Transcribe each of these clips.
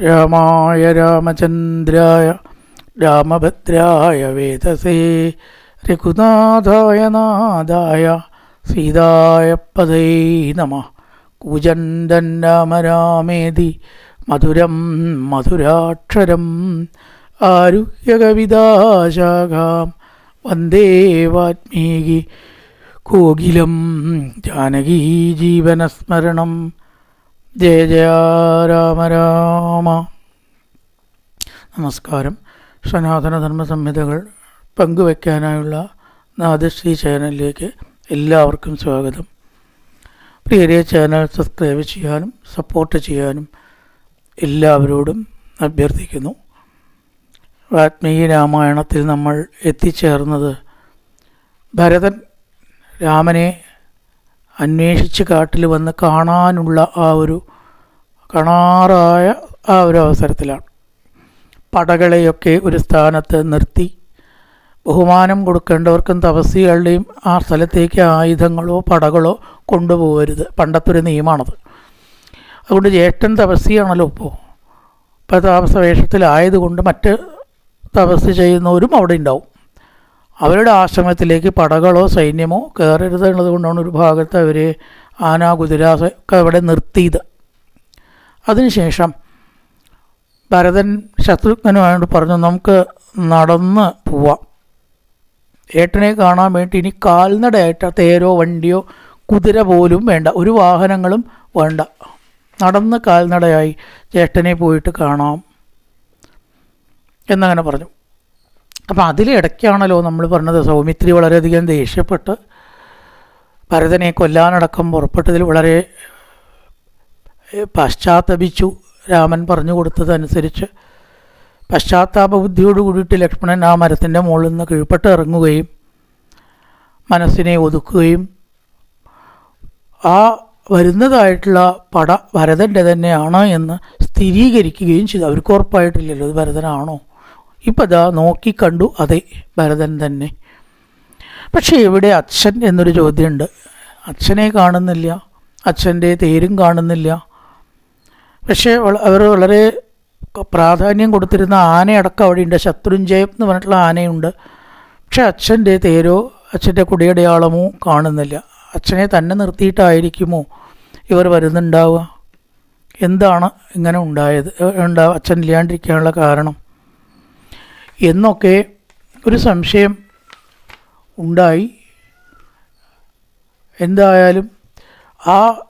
രാമായ രാമചന്ദ്രായ രാമഭദ്രായ വേദസേ രഘുനാഥായ നാഥായ സീതായ പദൈ നമ. കൂജണ്ടൻ രാമ രാമേതി മധുരം മധുരാക്ഷരം ആരുഹ്യകവിതാശാഖാം വന്ദേ വാത്മീകി കോകിലം ജാനകീ ജീവനസ്മരണം. ജയ ജയ രാമ രാമ. നമസ്കാരം. സനാതനധർമ്മ സംഹിതകൾ പങ്കുവയ്ക്കാനായുള്ള നാദശ്രീ ചാനലിലേക്ക് എല്ലാവർക്കും സ്വാഗതം. പ്രിയരെ ചാനൽ സബ്സ്ക്രൈബ് ചെയ്യാനും സപ്പോർട്ട് ചെയ്യാനും എല്ലാവരോടും അഭ്യർത്ഥിക്കുന്നു. വാത്മീയ രാമായണത്തിൽ നമ്മൾ എത്തിച്ചേർന്നത് ഭരതൻ രാമനെ അന്വേഷിച്ച് കാട്ടിൽ വന്ന് കാണാനുള്ള ആ ഒരു കാണാറായ ആ ഒരു അവസരത്തിലാണ്. പടകളെയൊക്കെ ഒരു സ്ഥാനത്ത് നിർത്തി. ബഹുമാനം കൊടുക്കേണ്ടവർക്കും തപസ്സികളുടെയും ആ സ്ഥലത്തേക്ക് ആയുധങ്ങളോ പടകളോ കൊണ്ടുപോകരുത്. പണ്ടത്തൊരു നിയമമാണത് അതുകൊണ്ട് ജ്യേഷ്ഠൻ തപസ്സിയാണല്ലോ ഇപ്പോൾ ഇപ്പോൾ താമസ വേഷത്തിലായതുകൊണ്ട് മറ്റ് തപസ് ചെയ്യുന്നവരും അവിടെ ഉണ്ടാവും. അവരുടെ ആശ്രമത്തിലേക്ക് പടകളോ സൈന്യമോ കയറരുത് എന്നതുകൊണ്ടാണ് ഒരു ഭാഗത്ത് അവർ ആന ഒക്കെ അവിടെ നിർത്തിയത്. അതിനുശേഷം ഭരതൻ ശത്രുഘ്നുമായിട്ട് പറഞ്ഞു നമുക്ക് നടന്ന് പോവാം. ഏട്ടനെ കാണാൻ വേണ്ടി ഇനി കാൽനടയായിട്ട് തേരോ വണ്ടിയോ കുതിര പോലും വേണ്ട. ഒരു വാഹനങ്ങളും വേണ്ട. നടന്ന് കാൽനടയായി ജ്യേഷ്ഠനെ പോയിട്ട് കാണാം. എന്നങ്ങനെ പറഞ്ഞു. അപ്പം അതിലിടയ്ക്കാണല്ലോ നമ്മൾ പറഞ്ഞത് സൗമിത്രി വളരെയധികം ദേഷ്യപ്പെട്ട് ഭരതനെ കൊല്ലാനടക്കം പുറപ്പെട്ടതിൽ വളരെ പശ്ചാത്തപിച്ചു. രാമൻ പറഞ്ഞു കൊടുത്തതനുസരിച്ച് പശ്ചാത്താപ ബുദ്ധിയോട് കൂടിയിട്ട് ലക്ഷ്മണൻ ആ മരത്തിന്റെ മുകളിൽ നിന്ന് കീഴ്പ്പെട്ട് ഇറങ്ങുകയും മനസ്സിനെ ഒതുക്കുകയും ആ വരുന്നതായിട്ടുള്ള പട ഭരതന്റെ തന്നെയാണ് എന്ന് സ്ഥിരീകരിക്കുകയും ചെയ്തു. അവർക്ക് ഉറപ്പായിട്ടില്ലല്ലോ ഇത് ഭരതനാണോ? ഇപ്പം ഇതാ നോക്കിക്കണ്ടു അതെ ഭരതൻ തന്നെ. പക്ഷേ ഇവിടെ അച്ഛൻ എന്നൊരു ചോദ്യമുണ്ട്. അച്ഛനെ കാണുന്നില്ല അച്ഛന്റെ തേരും കാണുന്നില്ല പക്ഷേ അവർ വളരെ പ്രാധാന്യം കൊടുത്തിരുന്ന ആനയടക്കം അവിടെയുണ്ട്. ശത്രുഞ്ജയം എന്ന് പറഞ്ഞിട്ടുള്ള ആനയുണ്ട്. പക്ഷെ അച്ഛന്റെ തേരോ അച്ഛന്റെ കുടിയടയാളമോ കാണുന്നില്ല. അച്ഛനെ തന്നെ നിർത്തിയിട്ടായിരിക്കുമോ ഇവർ വരുന്നുണ്ടാവുക? എന്താണ് ഇങ്ങനെ ഉണ്ടായത്? ഉണ്ടാവുക ഉണ്ടാ അച്ഛൻ ഇല്ലാണ്ടിരിക്കാനുള്ള കാരണം? എന്നൊക്കെ ഒരു സംശയം ഉണ്ടായി. എന്തായാലും ആ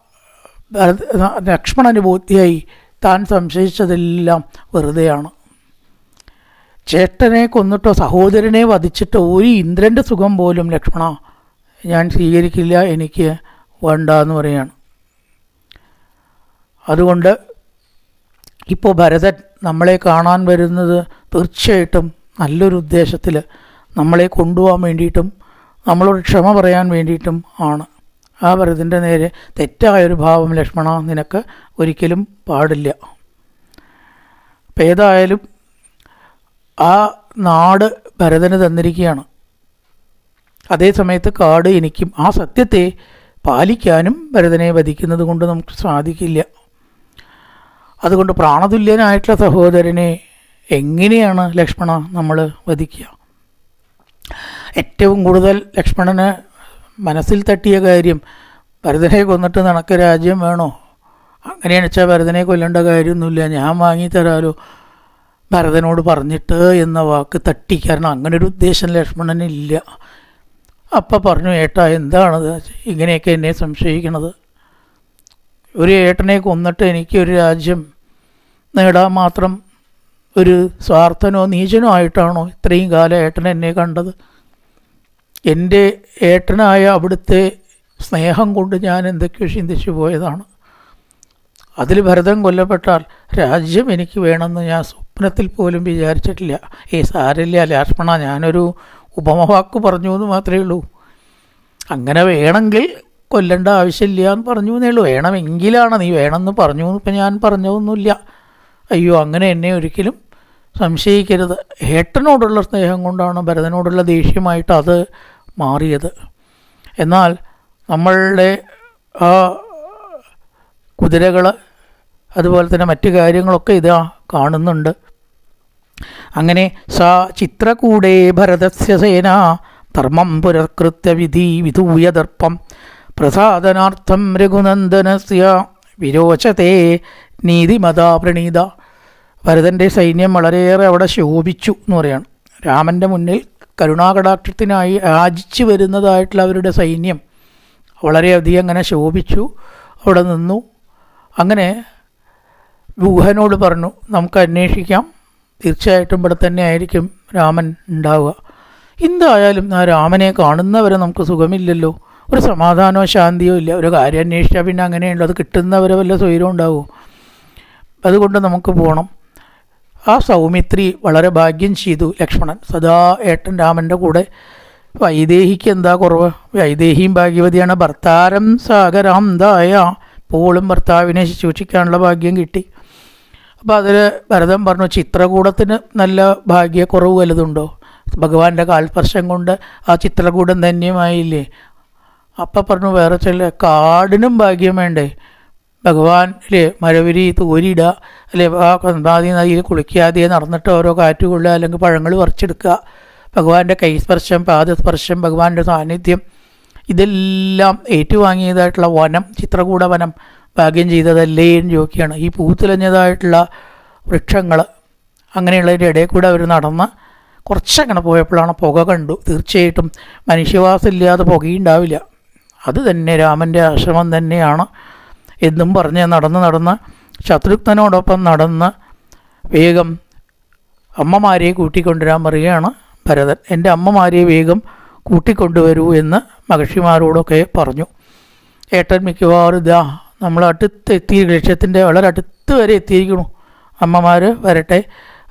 ലക്ഷ്മണന് ബോധ്യായി താൻ സംശയിച്ചതെല്ലാം വെറുതെയാണ്. ചേട്ടനെ കൊന്നിട്ടോ സഹോദരനെ വധിച്ചിട്ടോ ഒരു ഇന്ദ്രന്റെ സുഖം പോലും ലക്ഷ്മണ ഞാൻ സ്വീകരിക്കില്ല എനിക്ക് വേണ്ട എന്ന് പറയാണ്. അതുകൊണ്ട് ഇപ്പോൾ ഭരതൻ നമ്മളെ കാണാൻ വരുന്നത് തീർച്ചയായിട്ടും നല്ലൊരു ഉദ്ദേശത്തിൽ നമ്മളെ കൊണ്ടുപോകാൻ വേണ്ടിയിട്ടും നമ്മളോട് ക്ഷമ പറയാൻ വേണ്ടിയിട്ടും ആണ്. ആ ഭരതന്റെ നേരെ തെറ്റായൊരു ഭാവം ലക്ഷ്മണ നിനക്ക് ഒരിക്കലും പാടില്ല. അപ്പം ഏതായാലും ആ നാട് ഭരതന് തന്നിരിക്കുകയാണ്. അതേ സമയത്ത് കാട് എനിക്കും ആ സത്യത്തെ പാലിക്കാനും ഭരതനെ വധിക്കുന്നത് കൊണ്ട് നമുക്ക് സാധിക്കില്ല. അതുകൊണ്ട് പ്രാണതുല്യനായിട്ടുള്ള സഹോദരനെ എങ്ങനെയാണ് ലക്ഷ്മണ നമ്മൾ വധിക്കുക? ഏറ്റവും കൂടുതൽ ലക്ഷ്മണന് മനസ്സിൽ തട്ടിയ കാര്യം ഭരതനെ കൊന്നിട്ട് നടക്ക രാജ്യം വേണോ? അങ്ങനെയാണ് വെച്ചാൽ ഭരതനെ കൊല്ലേണ്ട കാര്യമൊന്നുമില്ല. ഞാൻ വാങ്ങിത്തരാലോ ഭരതനോട് പറഞ്ഞിട്ട് എന്ന വാക്ക് തട്ടി. കാരണം അങ്ങനൊരു ഉദ്ദേശം ഉദ്ദേശം ലക്ഷ്മണനില്ല അപ്പം പറഞ്ഞു ഏട്ടാ എന്താണത്? ഇങ്ങനെയൊക്കെ എന്നെ സംശയിക്കണത്. ഒരു ഏട്ടനെ കൊന്നിട്ട് എനിക്ക് ഒരു രാജ്യം നേടാൻ മാത്രം ഒരു സ്വാർത്ഥനോ നീചനോ ആയിട്ടാണോ ഇത്രയും കാലം ഏട്ടൻ എന്നെ കണ്ടത്? എന്റെ ഏട്ടനായ അവിടുത്തെ സ്നേഹം കൊണ്ട് ഞാൻ എന്തൊക്കെയോ ചിന്തിച്ചു പോയതാണ്. അതിൽ ഭരതൻ കൊല്ലപ്പെട്ടാൽ രാജ്യം എനിക്ക് വേണമെന്ന് ഞാൻ സ്വപ്നത്തിൽ പോലും വിചാരിച്ചിട്ടില്ല. ഏ സാരില്ല ലക്ഷ്മണ ഞാനൊരു ഉപമവാക്ക് പറഞ്ഞു എന്ന് മാത്രമേ ഉള്ളൂ. അങ്ങനെ വേണമെങ്കിൽ കൊല്ലേണ്ട ആവശ്യമില്ല എന്ന് പറഞ്ഞു എന്നേ ഉള്ളൂ. വേണമെങ്കിലാണ് നീ വേണമെന്ന് പറഞ്ഞു എന്ന് ഇപ്പം ഞാൻ പറഞ്ഞതൊന്നുമില്ല. അയ്യോ അങ്ങനെ എന്നെ ഒരിക്കലും സംശയിക്കരുത്. ഹേട്ടനോടുള്ള സ്നേഹം കൊണ്ടാണ് ഭരതനോടുള്ള ദേഷ്യമായിട്ട് അത് മാറിയത്. എന്നാൽ നമ്മളുടെ ആ കുതിരകൾ അതുപോലെ തന്നെ മറ്റു കാര്യങ്ങളൊക്കെ ഇതാ കാണുന്നുണ്ട്. അങ്ങനെ സാ ചിത്രകൂടേ ഭരതസ്യ സേന ധർമ്മം പുരസ്കൃത്യ വിധി വിധൂയ ദർപ്പം പ്രസാദനാർത്ഥം രഘുനന്ദനസ്യ വിരോചത്തെ നീതിമതാ പ്രണീത. ഭരതന്റെ സൈന്യം വളരെയേറെ അവിടെ ശോഭിച്ചു എന്ന് പറയാണ്. രാമന്റെ മുന്നിൽ കരുണാകടാക്ഷത്തിനായി യാചിച്ചു വരുന്നതായിട്ടുള്ള അവരുടെ സൈന്യം വളരെയധികം അങ്ങനെ ശോഭിച്ചു അവിടെ നിന്നു. അങ്ങനെ ഗുഹനോട് പറഞ്ഞു നമുക്ക് അന്വേഷിക്കാം. തീർച്ചയായിട്ടും ഇവിടെ തന്നെ ആയിരിക്കും രാമൻ ഉണ്ടാവുക. എന്തായാലും ആ രാമനെ കാണുന്നവരെ നമുക്ക് സുഖമില്ലല്ലോ. ഒരു സമാധാനമോ ശാന്തിയോ ഇല്ല. ഒരു കാര്യം അന്വേഷിച്ചാൽ പിന്നെ അങ്ങനെയുള്ളൂ അത് കിട്ടുന്നവരെ വല്ല സ്വൈരം ഉണ്ടാവുമോ അതുകൊണ്ട് നമുക്ക് പോകണം ആ സൗമിത്രി വളരെ ഭാഗ്യം ചെയ്തു ലക്ഷ്മണൻ. സദാ ഏട്ടൻ രാമന്റെ കൂടെ. വൈദേഹിക്ക് എന്താ കുറവ്? വൈദേഹിയും ഭാഗ്യവതിയാണ്. ഭർത്താരം സാഗരാന്തായ പോളും ഭർത്താവിനെ ശുശ്രൂഷിക്കാനുള്ള ഭാഗ്യം കിട്ടി. അപ്പോൾ അതിൽ ഭരതൻ പറഞ്ഞു ചിത്രകൂടത്തിന് നല്ല ഭാഗ്യക്കുറവ് വലുതുണ്ടോ? ഭഗവാന്റെ കാൽസ്പർശം കൊണ്ട് ആ ചിത്രകൂടം ധന്യമായില്ലേ? അപ്പം പറഞ്ഞു വേറെ ചില കാടിനും ഭാഗ്യം വേണ്ടേ? ഭഗവാൻ അല്ലേ മരവിരി തോരിയിടുക അല്ലെ ആ കന്താതി നദിയിൽ കുളിക്കാതെ നടന്നിട്ട് ഓരോ കാറ്റ് കൊള്ളുക അല്ലെങ്കിൽ പഴങ്ങൾ പറിച്ചെടുക്കുക. ഭഗവാന്റെ കൈസ്പർശം പാദസ്പർശം ഭഗവാന്റെ സാന്നിധ്യം ഇതെല്ലാം ഏറ്റുവാങ്ങിയതായിട്ടുള്ള വനം ചിത്രകൂട വനം ഭാഗ്യം ചെയ്തതല്ലേ എന്ന് ചോദിക്കുകയാണ്. ഈ പൂത്തുലഞ്ഞതായിട്ടുള്ള വൃക്ഷങ്ങൾ അങ്ങനെയുള്ളതിന്റെ ഇടയിൽ കൂടെ അവർ നടന്ന് കുറച്ചങ്ങനെ പോയപ്പോഴാണ് പുക കണ്ടു. തീർച്ചയായിട്ടും മനുഷ്യവാസമില്ലാതെ പുകയുണ്ടാവില്ല. അത് തന്നെ രാമന്റെ ആശ്രമം തന്നെയാണ്. എന്നും പറഞ്ഞ് നടന്ന് നടന്ന് ശത്രുഘ്നോടൊപ്പം നടന്ന് വേഗം അമ്മമാരെ കൂട്ടിക്കൊണ്ടുവരാൻ പറയുകയാണ് ഭരതൻ. എന്റെ അമ്മമാരെ വേഗം കൂട്ടിക്കൊണ്ടുവരൂ എന്ന് മഹർഷിമാരോടൊക്കെ പറഞ്ഞു. ഏട്ടൻ മിക്കവാറും ഇതാ നമ്മൾ അടുത്ത് എത്തി ലക്ഷ്യത്തിന്റെ വളരെ അടുത്ത് വരെ എത്തിയിരിക്കണു അമ്മമാർ വരട്ടെ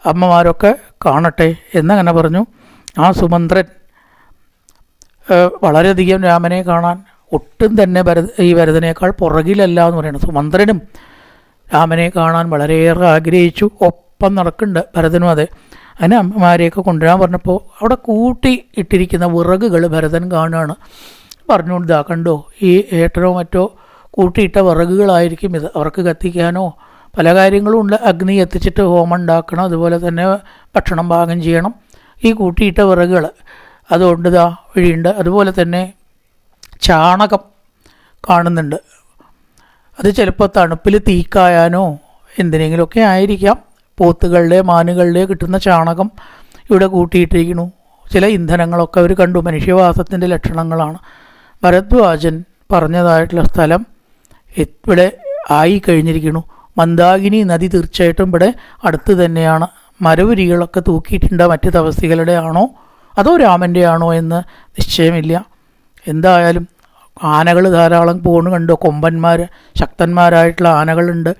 അമ്മമാരൊക്കെ കാണട്ടെ എന്നങ്ങനെ പറഞ്ഞു. ആ സുമന്ത്രൻ വളരെയധികം രാമനെ കാണാൻ ഒട്ടും തന്നെ ഭരത ഈ ഭരതനേക്കാൾ പുറകിലല്ല എന്ന് പറയുന്നത് സുമന്ത്രനും രാമനെ കാണാൻ വളരെയേറെ ആഗ്രഹിച്ചു. ഒപ്പം നടക്കുന്നുണ്ട് ഭരതനും അതെ. അതിന് അമ്മമാരെയൊക്കെ കൊണ്ടുവരാൻ പറഞ്ഞപ്പോൾ അവിടെ കൂട്ടി ഇട്ടിരിക്കുന്ന വിറകുകൾ ഭരതൻ കാണുകയാണ്. പറഞ്ഞുകൊണ്ട് ഇതാ കണ്ടോ ഈ ഏട്ടനോ മറ്റോ കൂട്ടിയിട്ട വിറകുകളായിരിക്കും ഇത്. അവർക്ക് കത്തിക്കാനോ പല കാര്യങ്ങളും ഉണ്ട്. അഗ്നി എത്തിച്ചിട്ട് ഹോമം ഉണ്ടാക്കണം. അതുപോലെ തന്നെ ഭക്ഷണം പാകം ചെയ്യണം. ഈ കൂട്ടിയിട്ട വിറകുകൾ. അതുകൊണ്ട് ഇതാ വഴിയുണ്ട്. അതുപോലെ തന്നെ ചാണകം കാണുന്നുണ്ട്. അത് ചിലപ്പോൾ തണുപ്പിൽ തീക്കായാനോ എന്തിനെങ്കിലുമൊക്കെ ആയിരിക്കാം. പോത്തുകളുടെ മാനുകളുടെ കിട്ടുന്ന ചാണകം ഇവിടെ കൂട്ടിയിട്ടിരിക്കുന്നു. ചില ഇന്ധനങ്ങളൊക്കെ അവർ കണ്ടു. മനുഷ്യവാസത്തിന്റെ ലക്ഷണങ്ങളാണ്. ഭരദ്വാജൻ പറഞ്ഞതായിട്ടുള്ള സ്ഥലം ഇവിടെ ആയി കഴിഞ്ഞിരിക്കുന്നു. മന്ദാകിനി നദി തീർച്ചയായിട്ടും ഇവിടെ അടുത്ത് തന്നെയാണ്. മരവുരികളൊക്കെ തൂക്കിയിട്ടുണ്ട്. മറ്റ് തപസ്സികളുടെ ആണോ അതോ രാമന്റെ ആണോ എന്ന് നിശ്ചയമില്ല. എന്തായാലും ആനകൾ ധാരാളം പോണ് കണ്ടു. കൊമ്പന്മാർ ശക്തന്മാരായിട്ടുള്ള ആനകളുണ്ട്.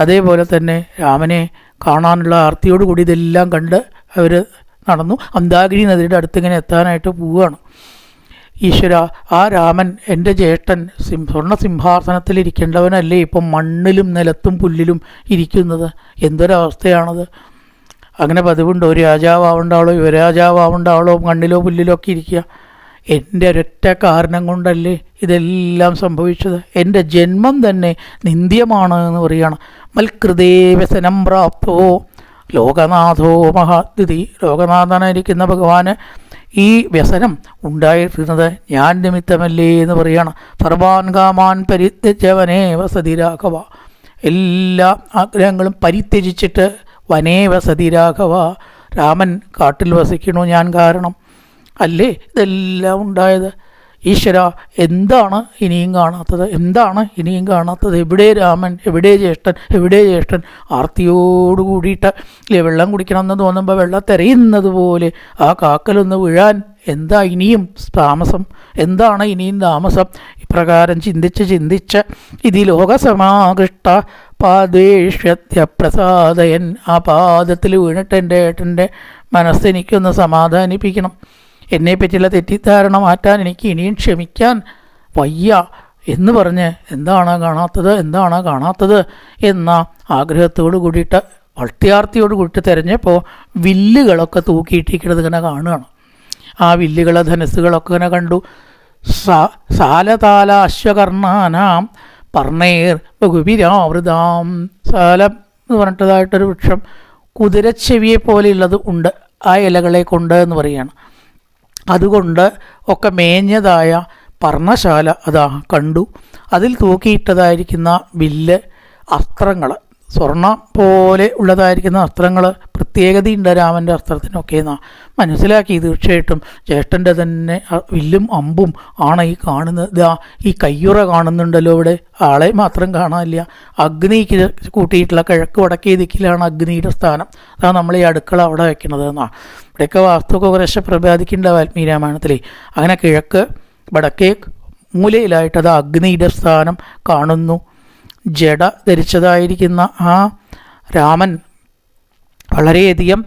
അതേപോലെ തന്നെ രാമനെ കാണാനുള്ള ആർത്തിയോട് കൂടി ഇതെല്ലാം കണ്ട് അവർ നടന്നു. അന്താഗിരി നദിയുടെ അടുത്ത് ഇങ്ങനെ എത്താനായിട്ട് പോവുകയാണ് ഈശ്വര ആ രാമൻ എന്റെ ജ്യേഷ്ഠൻ സിം സ്വർണ സിംഹാസനത്തിലിരിക്കേണ്ടവനല്ലേ ഇപ്പം മണ്ണിലും നിലത്തും പുല്ലിലും ഇരിക്കുന്നത്. എന്തൊരവസ്ഥയാണത്? അങ്ങനെ പതിവുണ്ടോ. ഒരു രാജാവാവേണ്ട ആളോ യുവരാജാവാവേണ്ട ആളോ മണ്ണിലോ പുല്ലിലോ ഒക്കെ ഇരിക്കുക. എന്റെ ഒരൊറ്റ കാരണം കൊണ്ടല്ലേ ഇതെല്ലാം സംഭവിച്ചത്. എന്റെ ജന്മം തന്നെ നിന്ദ്യമാണ് എന്ന് പറയുകയാണ് മൽകൃതേ വ്യസനം പ്രാപ്തോ. ലോകനാഥോ മഹാതിഥി ലോകനാഥനായിരിക്കുന്ന ഭഗവാന് ഈ വ്യസനം ഉണ്ടായിരുന്നത് ഞാൻ നിമിത്തമല്ലേ എന്ന് പറയുകയാണ് സർവാൻ കാമാൻ പരിത്യജവനേ വസതി രാഘവ. എല്ലാ ആഗ്രഹങ്ങളും പരിത്യജിച്ചിട്ട് വനേ വസതി രാഘവ. രാമൻ കാട്ടിൽ വസിക്കണു ഞാൻ കാരണം. അല്ലേ? ഇതെല്ലാം ഉണ്ടായത്. ഈശ്വര എന്താണ് ഇനിയും കാണാത്തത്? എന്താണ് ഇനിയും കാണാത്തത്? എവിടെ രാമൻ? എവിടെ ജ്യേഷ്ഠൻ? എവിടെ ജ്യേഷ്ഠൻ? ആർത്തിയോട് കൂടിയിട്ട് ഇല്ലേ വെള്ളം കുടിക്കണമെന്ന് തോന്നുമ്പോൾ വെള്ളം തെരയുന്നത് പോലെ ആ കാക്കലൊന്ന് വീഴാൻ എന്താ ഇനിയും താമസം? എന്താണ് ഇനിയും താമസം? ഇപ്രകാരം ചിന്തിച്ച് ചിന്തിച്ച് ഇതി ലോകസമാകൃഷ്ട പാദേഷ്യത്യ പ്രസാദയൻ ആ പാദത്തിൽ വീണിട്ട് എന്റെ ഏട്ടന്റെ മനസ്സെനിക്കൊന്ന് സമാധാനിപ്പിക്കണം. എന്നെ പറ്റിയുള്ള തെറ്റിദ്ധാരണ മാറ്റാൻ എനിക്ക് ഇനിയും ക്ഷമിക്കാൻ വയ്യ എന്ന് പറഞ്ഞ് എന്താണ് കാണാത്തത്? എന്താണ് കാണാത്തത്? എന്ന ആഗ്രഹത്തോട് കൂടിയിട്ട് വളർത്തിയാർത്തിയോട് കൂടിയിട്ട് തിരഞ്ഞപ്പോൾ വില്ലുകളൊക്കെ തൂക്കിയിട്ടിരിക്കുന്നത് ഇങ്ങനെ കാണുകയാണ്. ആ വില്ലുകളെ ധനസ്സുകളൊക്കെ ഇങ്ങനെ കണ്ടു. സാലതാല അശ്വകർണാനാം പർണേർ ബഹുബിരാവൃതാം സാലം എന്ന് പറഞ്ഞിട്ടതായിട്ടൊരു വൃക്ഷം കുതിരച്ചെവിയെ പോലെയുള്ളത് ഉണ്ട്. ആ ഇലകളെ കൊണ്ട് എന്ന് പറയുകയാണ്. അതുകൊണ്ട് ഒക്കെ മേഞ്ഞതായ പർണശാല അതാ കണ്ടു. അതിൽ തൂക്കിയിട്ടതായിരിക്കുന്ന വില്ല് അസ്ത്രങ്ങൾ സ്വർണം പോലെ ഉള്ളതായിരിക്കുന്ന അസ്ത്രങ്ങൾ പ്രത്യേകതയുണ്ട് രാമന്റെ അസ്ത്രത്തിനൊക്കെ എന്നാ. മനസ്സിലാക്കി തീർച്ചയായിട്ടും ജ്യേഷ്ഠന്റെ തന്നെ വില്ലും അമ്പും ആണ് ഈ കാണുന്നത്. ഇതാ ഈ കയ്യുറ കാണുന്നുണ്ടല്ലോ ഇവിടെ. ആളെ മാത്രം കാണാനില്ല. അഗ്നിക്ക് കൂട്ടിയിട്ടുള്ള കിഴക്ക് വടക്കേ ദിക്കിലാണ് അഗ്നിയുടെ സ്ഥാനം. അതാ നമ്മൾ ഈ അടുക്കള അവിടെ വെക്കുന്നത് എന്നാ. ഇവിടെയൊക്കെ വാസ്തുവൊക്കെ കുറേശ്ശെ പ്രഭാതിക്കേണ്ട വാൽമീകി രാമായണത്തിലെ. അങ്ങനെ കിഴക്ക് വടക്കേ മൂലയിലായിട്ട് അത് അഗ്നിയുടെ സ്ഥാനം കാണുന്നു. ജഡ ധരിച്ചതായിരിക്കുന്ന ആ രാമൻ വളരെയധികം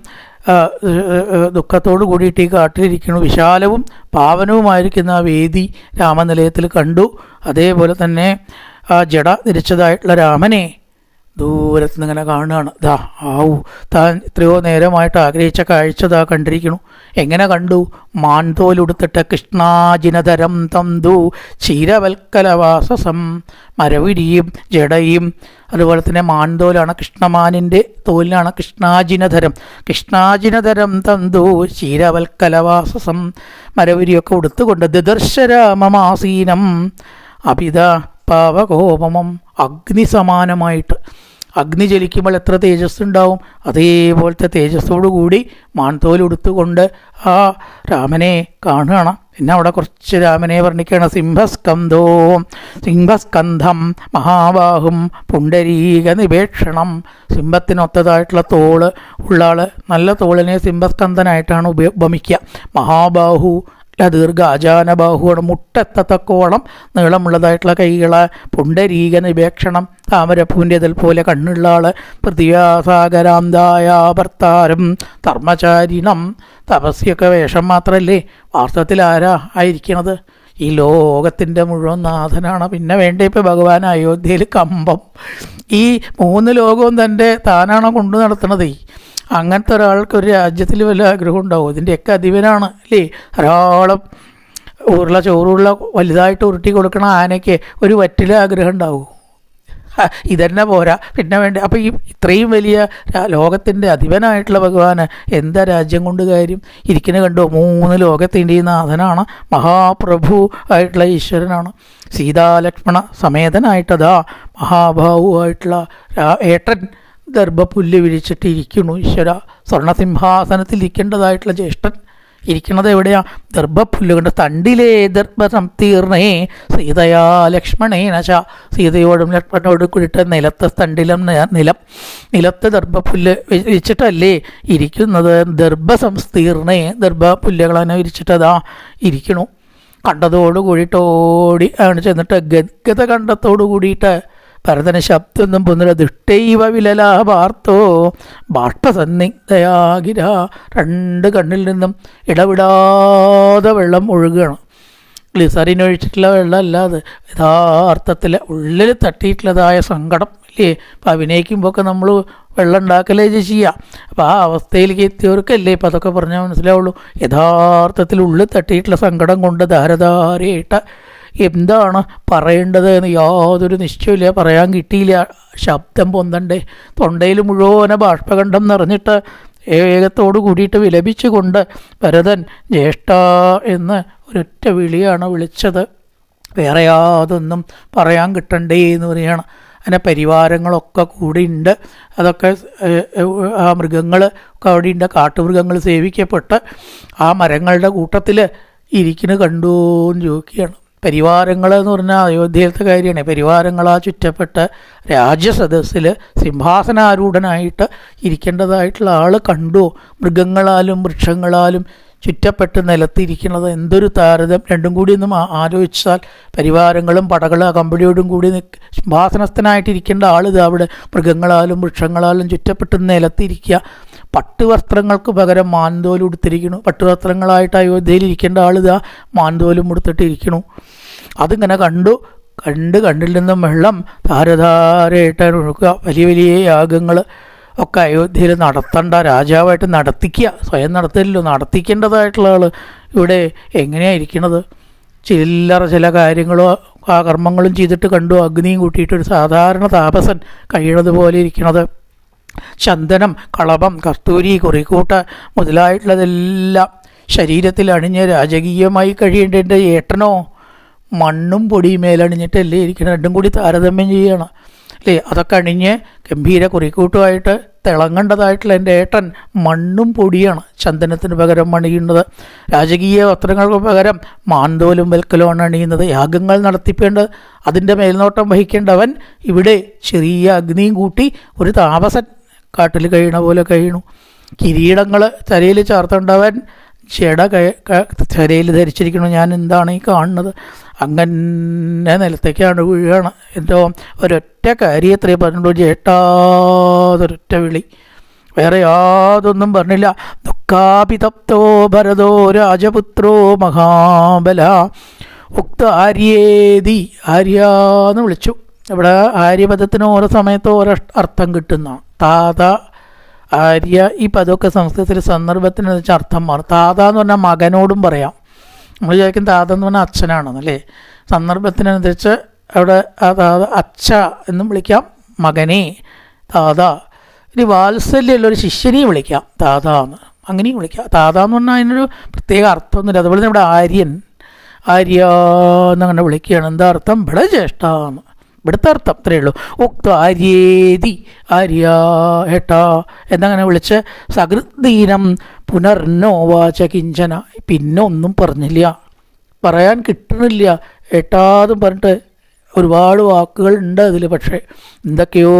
ദുഃഖത്തോടു കൂടിയിട്ട് ഈ കാട്ടിലിരിക്കുന്നു വിശാലവും പാവനവുമായിരിക്കുന്ന ആ വേദി രാമനിലയത്തിൽ കണ്ടു. അതേപോലെ തന്നെ ആ ജട ധരിച്ചതായിട്ടുള്ള രാമനെ ദൂരത്ത് നിന്ന് ഇങ്ങനെ കാണുകയാണ്. ദാ ആവു താൻ എത്രയോ നേരമായിട്ട് ആഗ്രഹിച്ച കാഴ്ച ദാ കണ്ടിരിക്കണു എങ്ങനെ കണ്ടു? മാൻതോലുടുത്തിട്ട് കൃഷ്ണാജിനതരം തന്തു ക്ഷീരവൽക്കലവാസസം മരവിരിയും ജടയും. അതുപോലെ തന്നെ മാൻതോലാണ് കൃഷ്ണമാനിന്റെ തോലിനാണ് കൃഷ്ണാജിനധരം കൃഷ്ണാജിനധരം തന്തു ക്ഷീരവൽക്കലവാസസം മരവിരിയൊക്കെ ഉടുത്തുകൊണ്ട് ദിദർശരാമമാസീനം. അപിത പാവകോപമം അഗ്നി സമാനമായിട്ട് അഗ്നി ജലിക്കുമ്പോൾ എത്ര തേജസ് ഉണ്ടാവും അതേപോലത്തെ തേജസ്സോടു കൂടി മാൻതോൽ ഉടുത്തുകൊണ്ട് ആ രാമനെ കാണുകയാണ്. പിന്നെ അവിടെ കുറച്ച് രാമനെ വർണിക്കുകയാണ്. സിംഹസ്കന്ധോ സിംഹസ്കന്ധം മഹാബാഹും പുണ്ടരീക നിപേക്ഷണം സിംഹത്തിനൊത്തതായിട്ടുള്ള തോൾ ഉള്ള ആൾ നല്ല തോളിനെ സിംഹസ്കന്ധനായിട്ടാണ് ഉപ ഉപമിക്കുക. മഹാബാഹു അല്ല ദീർഘ അജാനബാഹുവാണ് മുട്ടെത്തത്തക്കോളം നീളമുള്ളതായിട്ടുള്ള കൈകൾ പുണ്ടരീക നിപേക്ഷണം താമരപ്പൂവിന്റെ ഇതിൽ പോലെ കണ്ണുള്ള ആൾ പൃഥ്വിയാസാഗരാന്തായ ഭർത്താരം ധർമ്മചാരിണം തപസ്യൊക്കെ വേഷം മാത്രമല്ലേ വാസ്തവത്തിൽ ആരാ ആയിരിക്കണത്? ഈ ലോകത്തിന്റെ മുഴുവൻ നാഥനാണ്. പിന്നെ വേണ്ട ഇപ്പോൾ ഭഗവാൻ അയോധ്യയിൽ കമ്പം. ഈ മൂന്ന് ലോകവും തന്റെ താനാണോ കൊണ്ടു നടത്തണതേ? അങ്ങനത്തെ ഒരാൾക്ക് ഒരു രാജ്യത്തിൽ വല്ല ആഗ്രഹം ഉണ്ടാവും. ഇതിന്റെയൊക്കെ അധിപനാണ് അല്ലേ? ധാരാളം ഉരുള ചോറുള്ള വലുതായിട്ട് ഉരുട്ടി കൊടുക്കണ ആനയ്ക്ക് ഒരു വറ്റില ആഗ്രഹം ഉണ്ടാവും. ഇതന്നെ പോരാ. പിന്നെ വേണ്ട. അപ്പോൾ ഈ ഇത്രയും വലിയ ലോകത്തിന്റെ അധിപനായിട്ടുള്ള ഭഗവാന് എന്താ രാജ്യം കൊണ്ട് കാര്യം? ഇരിക്കുന്ന കണ്ടോ? മൂന്ന് ലോകത്തിന്റെ നാഥനാണ് മഹാപ്രഭു ആയിട്ടുള്ള ഈശ്വരനാണ്. സീതാലക്ഷ്മണ സമേതനായിട്ടതാ മഹാഭാവുമായിട്ടുള്ള രാ- ഏട്ടൻ. ഗർഭപുല്ല് വിരിച്ചിട്ട് ഇരിക്കുന്നു. ഈശ്വര സ്വർണസിംഹാസനത്തിൽ ഇരിക്കേണ്ടതായിട്ടുള്ള ജ്യേഷ്ഠൻ ഇരിക്കുന്നത് എവിടെയാ? കൊണ്ട് തണ്ടിലേ ദർഭം തീർണേ സീതയാ ലക്ഷ്മണേന ച. സീതയോടും ലക്ഷ്മണോടും കൂടിയിട്ട് നിലത്തെ തണ്ടിലും നിലം നിലത്ത് ദർഭപുല്ല് വിരിച്ചിട്ടല്ലേ ഇരിക്കുന്നത്. ദർഭസംസ്തീർണേ ദർഭപുല്ലുകളെ വിരിച്ചിട്ടതാ ഇരിക്കണു കണ്ടതോട് കൂടിയിട്ട് ഓടി ആണ് ചെന്നിട്ട് ഗദ്ഗത കണ്ടത്തോടു കൂടിയിട്ട് ഭരതന് ശബ്ദമൊന്നും പൊന്നില്ല ദുഷ്ടൈവ വിലലാപാർത്തോ. ബാഷ്പസന്നിഗ്ധയാകിര. രണ്ട് കണ്ണിൽ നിന്നും ഇടവിടാതെ വെള്ളം ഒഴുകുകയാണ് ഗ്ലിസറിൻ ഒഴിച്ചിട്ടുള്ള വെള്ളം അല്ലാതെ യഥാർത്ഥത്തിൽ ഉള്ളിൽ തട്ടിയിട്ടുള്ളതായ സങ്കടം ഇല്ലേ? അപ്പം അഭിനയിക്കുമ്പോൾ ഒക്കെ നമ്മൾ വെള്ളം ഉണ്ടാക്കലേ ചെയ്യുക അപ്പോൾ ആ അവസ്ഥയിലേക്ക് എത്തിയവർക്കല്ലേ ഇപ്പം അതൊക്കെ പറഞ്ഞാൽ മനസ്സിലാവുള്ളൂ. യഥാർത്ഥത്തിൽ ഉള്ളിൽ തട്ടിയിട്ടുള്ള സങ്കടം കൊണ്ട് ധാരധാരയായിട്ട് എന്താണ് പറയേണ്ടത് എന്ന് യാതൊരു നിശ്ചയമില്ല പറയാൻ കിട്ടിയില്ല. ശബ്ദം പൊന്തണ്ടേ. തൊണ്ടയിൽ മുഴുവനെ ബാഷ്പകണ്ഠം നിറഞ്ഞിട്ട് ഏകത്തോടു കൂടിയിട്ട് വിലപിച്ചുകൊണ്ട് ഭരതൻ ജ്യേഷ്ഠ എന്ന് ഒരൊറ്റ വിളിയാണ് വിളിച്ചത്. വേറെ യാതൊന്നും പറയാൻ കിട്ടണ്ടേ എന്ന് പറയുകയാണ് അങ്ങനെ പരിവാരങ്ങളൊക്കെ കൂടി ഉണ്ട് അതൊക്കെ ആ മൃഗങ്ങൾ ഒക്കെ അവിടെ ഉണ്ട് കാട്ടുമൃഗങ്ങൾ സേവിക്കപ്പെട്ട് ആ മരങ്ങളുടെ കൂട്ടത്തിൽ ഇരിക്കുന്നു കണ്ടു എന്ന് ചോദിക്കുകയാണ്. പരിവാരങ്ങൾ എന്ന് പറഞ്ഞാൽ അയോധ്യയിലത്തെ കാര്യമാണ്. പരിവാരങ്ങളാ ചുറ്റപ്പെട്ട രാജ്യസദസ്സിൽ സിംഹാസനാരൂഢനായിട്ട് ഇരിക്കേണ്ടതായിട്ടുള്ള ആൾ കണ്ടു. മൃഗങ്ങളാലും വൃക്ഷങ്ങളാലും ചുറ്റപ്പെട്ട് നിലത്തിരിക്കുന്നത് എന്തൊരു താരതം രണ്ടും കൂടി ഒന്നും ആലോചിച്ചാൽ പരിവാരങ്ങളും പടകളും കമ്പടിയോടും കൂടി സിംഹാസനസ്ഥനായിട്ടിരിക്കേണ്ട ആൾ ഇത് അവിടെ. മൃഗങ്ങളാലും വൃക്ഷങ്ങളാലും ചുറ്റപ്പെട്ട് നിലത്തിരിക്കുക. പട്ടുവസ്ത്രങ്ങൾക്ക് പകരം മാൻതോൽ ഉടുത്തിരിക്കണു. പട്ടുവസ്ത്രങ്ങളായിട്ട് അയോധ്യയിൽ ഇരിക്കേണ്ട ആളിതാ മാന്തോലും ഉടുത്തിട്ടിരിക്കണു. അതിങ്ങനെ കണ്ടു. കണ്ട് കണ്ടിൽ നിന്നും വെള്ളം ധാരധാരയായിട്ട് ഒഴുക്കുക വലിയ വലിയ യാഗങ്ങൾ ഒക്കെ അയോധ്യയിൽ നടത്തണ്ട രാജാവായിട്ട് നടത്തിക്കുക. സ്വയം നടത്തില്ലല്ലോ നടത്തിക്കേണ്ടതായിട്ടുള്ള ആൾ ഇവിടെ എങ്ങനെയാണ് ഇരിക്കണത്? ചില്ലറ ചില കാര്യങ്ങളോ ആ കർമ്മങ്ങളും ചെയ്തിട്ട് കണ്ടു. അഗ്നിയും കൂട്ടിയിട്ട് ഒരു സാധാരണ താപസൻ കഴിയണത് പോലെ ഇരിക്കണത്. ചന്ദനം കളഭം കസ്തൂരി കുറിക്കൂട്ട് മുതലായിട്ടുള്ളതെല്ലാം ശരീരത്തിൽ അണിഞ്ഞ് രാജകീയമായി കഴിയേണ്ട എന്റെ ഏട്ടനോ മണ്ണും പൊടിയും മേലണിഞ്ഞിട്ടല്ലേ ഇരിക്കണം. രണ്ടും കൂടി താരതമ്യം ചെയ്യണം. അല്ലേ? അതൊക്കെ അണിഞ്ഞ് ഗംഭീര കുറിക്കൂട്ടുമായിട്ട് തിളങ്ങേണ്ടതായിട്ടുള്ള എന്റെ ഏട്ടൻ മണ്ണും പൊടിയാണ് ചന്ദനത്തിന് പകരം അണിയുന്നത്. രാജകീയ വസ്ത്രങ്ങൾക്ക് പകരം മാന്തോലും വെൽക്കലുമാണ് അണിയുന്നത്. യാഗങ്ങൾ നടത്തിപ്പേണ്ട അതിന്റെ മേൽനോട്ടം വഹിക്കേണ്ടവൻ ഇവിടെ ചെറിയ അഗ്നിയും കൂട്ടി ഒരു താപസൻ കാട്ടിൽ കഴിയണ പോലെ കഴിയണു. കിരീടങ്ങൾ തലയിൽ ചാർത്തേണ്ടവൻ ചെട തലയിൽ ധരിച്ചിരിക്കണം ഞാൻ എന്താണ് ഈ കാണുന്നത്? അങ്ങനെ നിലത്തേക്കാണ് വീഴണം. എന്തോ ഒരൊറ്റ കാര്യത്രേ പറഞ്ഞുള്ളൂ. ചേട്ടാതൊരൊറ്റ വിളി. വേറെ യാതൊന്നും പറഞ്ഞില്ല. ദുഃഖാപിതപ്തോ ഭരതോ രാജപുത്രോ മഹാബല. ഉക്ത ആര്യേതി ആര്യാന്ന് വിളിച്ചു. ഇവിടെ ആര്യപദത്തിന് ഓരോ സമയത്ത് ഓരോ അർത്ഥം കിട്ടുന്ന. താത ആര്യ ഈ പദമൊക്കെ സംസ്കൃതത്തിൽ സന്ദർഭത്തിന് വെച്ചാൽ അർത്ഥം മാറും. താത എന്ന് പറഞ്ഞാൽ മകനോടും പറയാം. നമ്മൾ വിചാരിക്കും താത എന്ന് പറഞ്ഞാൽ അച്ഛനാണെന്നല്ലേ സന്ദർഭത്തിനനുസരിച്ച് അവിടെ ആ താത അച്ഛ എന്നും വിളിക്കാം. മകനെ താത ഇനി വാത്സല്യമുള്ള ഒരു ശിഷ്യനെയും വിളിക്കാം. താത എന്ന്. അങ്ങനെയും വിളിക്കാം. താത എന്ന് പറഞ്ഞാൽ അതിനൊരു പ്രത്യേക അർത്ഥമൊന്നുമില്ല. അതുപോലെ ഇവിടെ ആര്യൻ ആര്യ എന്നങ്ങനെ വിളിക്കുകയാണ്. എന്താ അർത്ഥം? ഇവിടെ ജ്യേഷ്ഠ എന്ന്. ഇവിടുത്തെ അർത്ഥം അത്രയേ ഉള്ളൂ ഉക്ത ആര്യേതി ആര്യ ഏട്ടാ എന്നങ്ങനെ വിളിച്ച് സകൃദീനം പുനർനോവാച കിഞ്ചന. പിന്നെ ഒന്നും പറഞ്ഞില്ല. പറയാൻ കിട്ടണില്ല. ഏട്ടാതും പറഞ്ഞിട്ട് ഒരുപാട് വാക്കുകൾ ഉണ്ട് അതിൽ പക്ഷേ എന്തൊക്കെയോ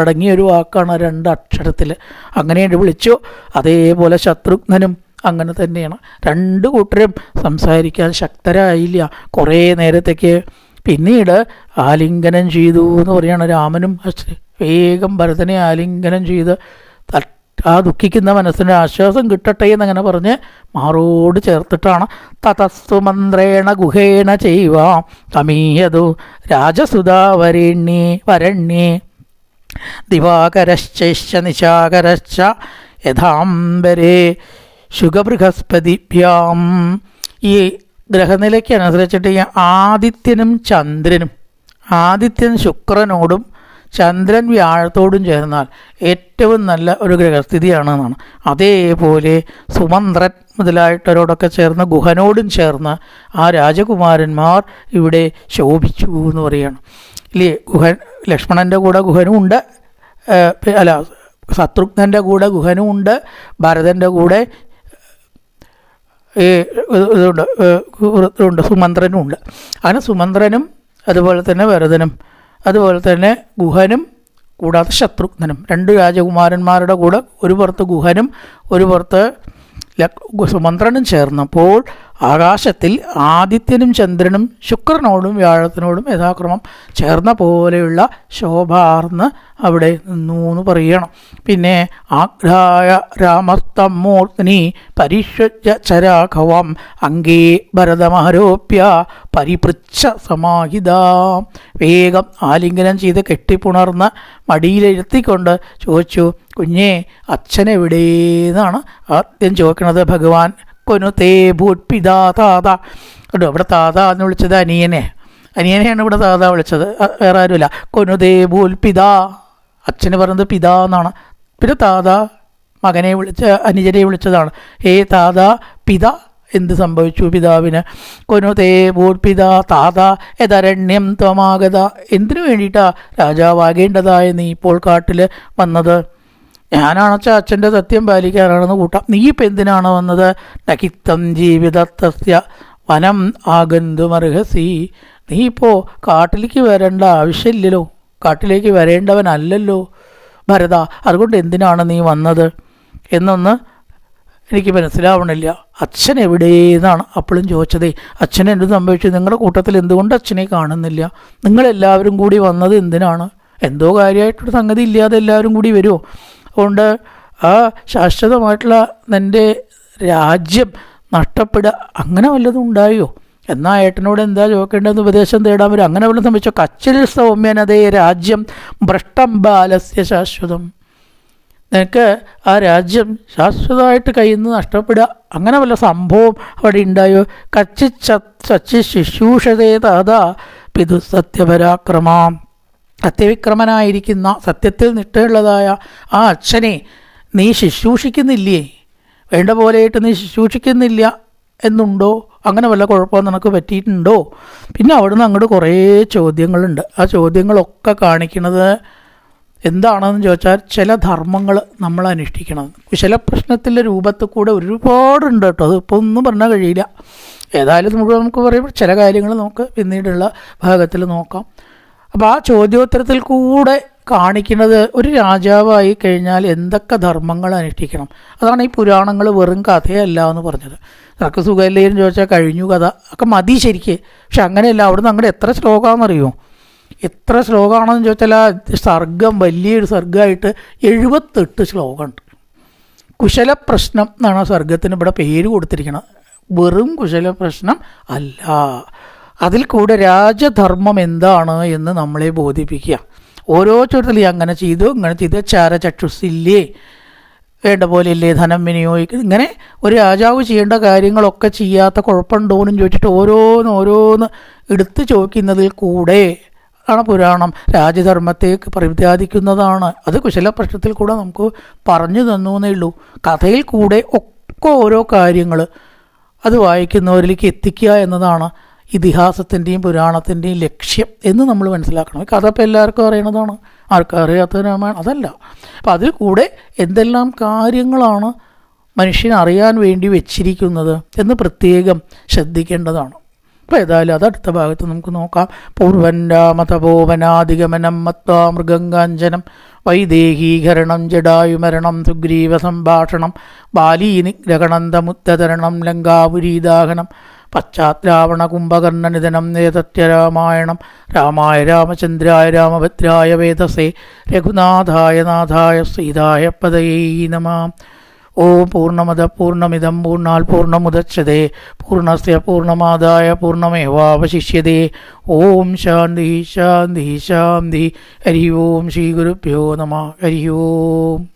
അടങ്ങിയ ഒരു വാക്കാണ് രണ്ട് അക്ഷരത്തിൽ അങ്ങനെയാണ് വിളിച്ചു. അതേപോലെ ശത്രുഘ്നനും അങ്ങനെ തന്നെയാണ്. രണ്ട് കൂട്ടരും സംസാരിക്കാൻ ശക്തരായില്ല. കുറേ നേരത്തേക്ക് പിന്നീട് ആലിംഗനം ചെയ്തു എന്ന് പറയുകയാണ് രാമനും വേഗം ഭരതനെ ആലിംഗനം ചെയ്ത് ആ ദുഃഖിക്കുന്ന മനസ്സിന് ആശ്വാസം കിട്ടട്ടെ എന്നങ്ങനെ പറഞ്ഞ് മാറോട് ചേർത്തിട്ടാണ് തതസ്തു മന്ത്രേണ ഗുഹേണ ചെയ്വ തമീയതു രാജസുധാ വരണ്യേ. വരണ്യേ നിശാകരശ്ച യഥാംബരേ ശുഗബൃഹസ്പതിഭ്യാം. ഈ ഗ്രഹനിലയ്ക്ക് അനുസരിച്ചിട്ട് ഈ ആദിത്യനും ചന്ദ്രനും ആദിത്യൻ ശുക്രനോടും ചന്ദ്രൻ വ്യാഴത്തോടും ചേർന്നാൽ ഏറ്റവും നല്ല ഒരു ഗ്രഹസ്ഥിതിയാണെന്നാണ്. അതേപോലെ സുമന്ത്രൻ മുതലായിട്ടവരോടൊക്കെ ചേർന്ന് ഗുഹനോടും ചേർന്ന് ആ രാജകുമാരന്മാർ ഇവിടെ ശോഭിച്ചു എന്ന് പറയുകയാണ്. ഇല്ലേ? ഗുഹൻ ലക്ഷ്മണന്റെ കൂടെ ഗുഹനും ഉണ്ട്. അല്ല ശത്രുഘ്നന്റെ കൂടെ ഗുഹനും ഉണ്ട്. ഭരതന്റെ കൂടെ ഇതുണ്ട് സുമന്ത്രനും ഉണ്ട്. അങ്ങനെ സുമന്ത്രനും അതുപോലെ തന്നെ ഭരതനും അതുപോലെ തന്നെ ഗുഹനും കൂടാതെ ശത്രുഘ്നനും. രണ്ട് രാജകുമാരന്മാരുടെ കൂടെ ഒരു പുറത്ത് ഗുഹനും ഒരു പുറത്ത് സുമന്ത്രനും ചേർന്നപ്പോൾ ആകാശത്തിൽ ആദിത്യനും ചന്ദ്രനും ശുക്രനോടും വ്യാഴത്തിനോടും യഥാക്രമം ചേർന്ന പോലെയുള്ള ശോഭാർന്ന് അവിടെ നിന്നു എന്ന് പറയണം. പിന്നെ ആഗ്രായ രാമസ്തമൂർത്തിനി പരിശ്വജ ചരാഘവം അങ്കേ ഭരതമാരോപ്യ പരിപൃച്ഛ സമാഹിത. വേഗം ആലിംഗനം ചെയ്ത് കെട്ടിപ്പുണർന്ന് മടിയിലിരുത്തിക്കൊണ്ട് ചോദിച്ചു കുഞ്ഞേ അച്ഛനെവിടേന്നാണ് ആദ്യം ചോദിക്കണത്. ഭഗവാൻ കൊനു തേ ഭൂത്പിതാ താത. കേട്ടോ ഇവിടെ താത എന്ന് വിളിച്ചത് അനിയനെ. അനിയനെയാണ് ഇവിടെ താത വിളിച്ചത്. വേറെ ആരുമില്ല. കൊനു തേ ഭൂൽപിതാ അച്ഛന് പറയുന്നത് പിതാ എന്നാണ്. പിന്നെ താത മകനെ വിളിച്ച അനുജനെ വിളിച്ചതാണ്. ഹേ താത പിത എന്ത് സംഭവിച്ചു പിതാവിന്? കൊനു തേ ഭൂൽപിത താത യഥരണ്യം ത്വമാഗത. എന്തിനു വേണ്ടിയിട്ടാണ് രാജാവാകേണ്ടതായ നീ ഇപ്പോൾ കാട്ടിൽ വന്നത്? ഞാനാണച്ച അച്ഛന്റെ സത്യം പാലിക്കാനാണെന്ന് കൂട്ടാം. നീ ഇപ്പം എന്തിനാണ് വന്നത്? നഹിത്തം ജീവിതത്തസ്യ വനം ആഗന്തുമർഹസി നീ ഇപ്പോൾ കാട്ടിലേക്ക് വരേണ്ട ആവശ്യമില്ലല്ലോ. കാട്ടിലേക്ക് വരേണ്ടവനല്ലല്ലോ. ഭരത അതുകൊണ്ട് എന്തിനാണ് നീ വന്നത്? എന്നൊന്ന് എനിക്ക് മനസ്സിലാവണില്ല. അച്ഛൻ എവിടെയെന്നാണ് അപ്പോഴും ചോദിച്ചതേ. അച്ഛൻ എന്ത് സംഭവിച്ചു? നിങ്ങളുടെ കൂട്ടത്തിൽ എന്തുകൊണ്ട് അച്ഛനെ കാണുന്നില്ല? നിങ്ങളെല്ലാവരും കൂടി വന്നത് എന്തിനാണ്? എന്തോ കാര്യമായിട്ടൊരു സംഗതി ഇല്ലാതെ എല്ലാവരും കൂടി വരുമോ അതുകൊണ്ട് ആ ശാശ്വതമായിട്ടുള്ള നിന്റെ രാജ്യം നഷ്ടപ്പെടുക അങ്ങനെ വല്ലതും ഉണ്ടായോ? എന്നാൽ ഏട്ടനോട് എന്താ ചോദിക്കേണ്ടതെന്ന് ഉപദേശം തേടാൻ വരും. അങ്ങനെ വല്ലതും സംഭവിച്ചോ? കച്ചിൽ സൗമ്യനതേ രാജ്യം ഭ്രഷ്ടം ബാലസ്യ ശാശ്വതം. നിനക്ക് ആ രാജ്യം ശാശ്വതമായിട്ട് കയ്യിൽ നിന്ന് നഷ്ടപ്പെടുക അങ്ങനെ വല്ല സംഭവം അവിടെ ഉണ്ടായോ? കച്ചി ചച്ചി ശുശ്രൂഷതേ താതാ പിതു സത്യപരാക്രമാം. സത്യവിക്രമനായിരിക്കുന്ന സത്യത്തിൽ നിഷ്ഠയുള്ളതായ ആ അച്ഛനെ നീ ശുശ്രൂഷിക്കുന്നില്ലേ? വേണ്ട പോലെയായിട്ട് നീ ശുശ്രൂഷിക്കുന്നില്ല എന്നുണ്ടോ? അങ്ങനെ വല്ല കുഴപ്പമൊന്നും നിനക്ക് പറ്റിയിട്ടുണ്ടോ? പിന്നെ അവിടുന്ന് അങ്ങോട്ട് കുറേ ചോദ്യങ്ങളുണ്ട്. ആ ചോദ്യങ്ങളൊക്കെ കാണിക്കുന്നത് എന്താണെന്ന് ചോദിച്ചാൽ ചില ധർമ്മങ്ങൾ നമ്മൾ അനുഷ്ഠിക്കണം. ചില പ്രശ്നത്തിന്റെ രൂപത്തിൽ കൂടെ ഒരുപാടുണ്ട് കേട്ടോ. അത് ഇപ്പോൾ ഒന്നും പറഞ്ഞാൽ കഴിയില്ല. ഏതായാലും നമുക്ക് നമുക്ക് പറയുമ്പോൾ ചില കാര്യങ്ങൾ നമുക്ക് പിന്നീടുള്ള ഭാഗത്തിൽ നോക്കാം. അപ്പോൾ ആ ചോദ്യോത്തരത്തിൽ കൂടെ കാണിക്കുന്നത് ഒരു രാജാവായി കഴിഞ്ഞാൽ എന്തൊക്കെ ധർമ്മങ്ങൾ അനുഷ്ഠിക്കണം? അതാണ് ഈ പുരാണങ്ങൾ വെറും കഥയല്ല എന്ന് പറഞ്ഞത്. നിനക്ക് സുഖമില്ലേന്ന് ചോദിച്ചാൽ കഴിഞ്ഞു കഥ. ഒക്കെ മതി ശരിക്ക്. പക്ഷെ അങ്ങനെയല്ല അവിടുന്ന് അങ്ങോട്ട് എത്ര ശ്ലോകമാണെന്നറിയോ എത്ര ശ്ലോകമാണെന്ന് ചോദിച്ചാൽ ആ സർഗം വലിയൊരു സർഗമായിട്ട് എഴുപത്തെട്ട് ശ്ലോകമുണ്ട്. കുശല പ്രശ്നം എന്നാണ് ആ സർഗത്തിന് ഇവിടെ പേര് കൊടുത്തിരിക്കുന്നത് വെറും കുശല പ്രശ്നം അല്ല. അതിൽ കൂടെ രാജധർമ്മം എന്താണ് എന്ന് നമ്മളെ ബോധിപ്പിക്കുക. ഓരോ ചോദ്യത്തിൽ അങ്ങനെ ചെയ്തു ഇങ്ങനെ ചെയ്തു. ചാരചക്ഷുസില്ലേ വേണ്ട പോലെ ഇല്ലേ? ധനം വിനിയോഗിക്കുന്നത് ഇങ്ങനെ ഒരു രാജാവ് ചെയ്യേണ്ട കാര്യങ്ങളൊക്കെ ചെയ്യാത്ത കുഴപ്പമുണ്ടോയെന്നും ചോദിച്ചിട്ട് ഓരോന്ന് ഓരോന്ന് എടുത്തു ചോദിക്കുന്നതിൽ കൂടെ ആണ് പുരാണം. രാജധർമ്മത്തെ പ്രതിപാദിക്കുന്നതാണ് അത് കുശല പ്രശ്നത്തിൽ കൂടെ നമുക്ക് പറഞ്ഞു തന്നു എന്നേ ഉള്ളൂ. കഥയിൽ കൂടെ ഒക്കെ ഓരോ കാര്യങ്ങൾ അത് വായിക്കുന്നവരിലേക്ക് എത്തിക്കുക എന്നതാണ് ഇതിഹാസത്തിന്റെയും പുരാണത്തിന്റെയും ലക്ഷ്യം എന്ന് നമ്മൾ മനസ്സിലാക്കണം. കഥ ഇപ്പോൾ എല്ലാവർക്കും അറിയണതാണ്. ആർക്കും അറിയാത്ത രാമായണം അതല്ല. അപ്പം അതിൽ കൂടെ എന്തെല്ലാം കാര്യങ്ങളാണ് മനുഷ്യൻ അറിയാൻ വേണ്ടി വെച്ചിരിക്കുന്നത് എന്ന് പ്രത്യേകം ശ്രദ്ധിക്കേണ്ടതാണ്. അപ്പോൾ ഏതായാലും അത് അടുത്ത ഭാഗത്ത് നമുക്ക് നോക്കാം. പൂർവൻ രാമതപോവനാധിഗമനം മത്വാ മൃഗങ്കാഞ്ചനം വൈദേഹീകരണം ജഡായുമരണം സുഗ്രീവ സംഭാഷണം ബാലീനിഗ്രഹണന്തമുദ്ധതരണം ലങ്കാപുരീദാഹനം പശ്ചാത്രാവണ കുംഭകർണനിധനം നേതത്യരാമായണം രാമായ രാമചന്ദ്രായ രാമഭദ്രായ വേദസേ. രഘുനാഥായ നാഥായ സീതായ പദയൈ നമാം. ഓം പൂർണമത പൂർണമിതം പൂർണാൽ പൂർണമുദച്ഛതേ പൂർണസ്യ പൂർണമാദായ പൂർണമേവാവശിഷ്യതേ ഓം ശാന്തി ശാന്തി ശാന്തി. ഹരി ഓം ശ്രീ ഗുരുഭ്യോ നമ. ഹരി ഓം.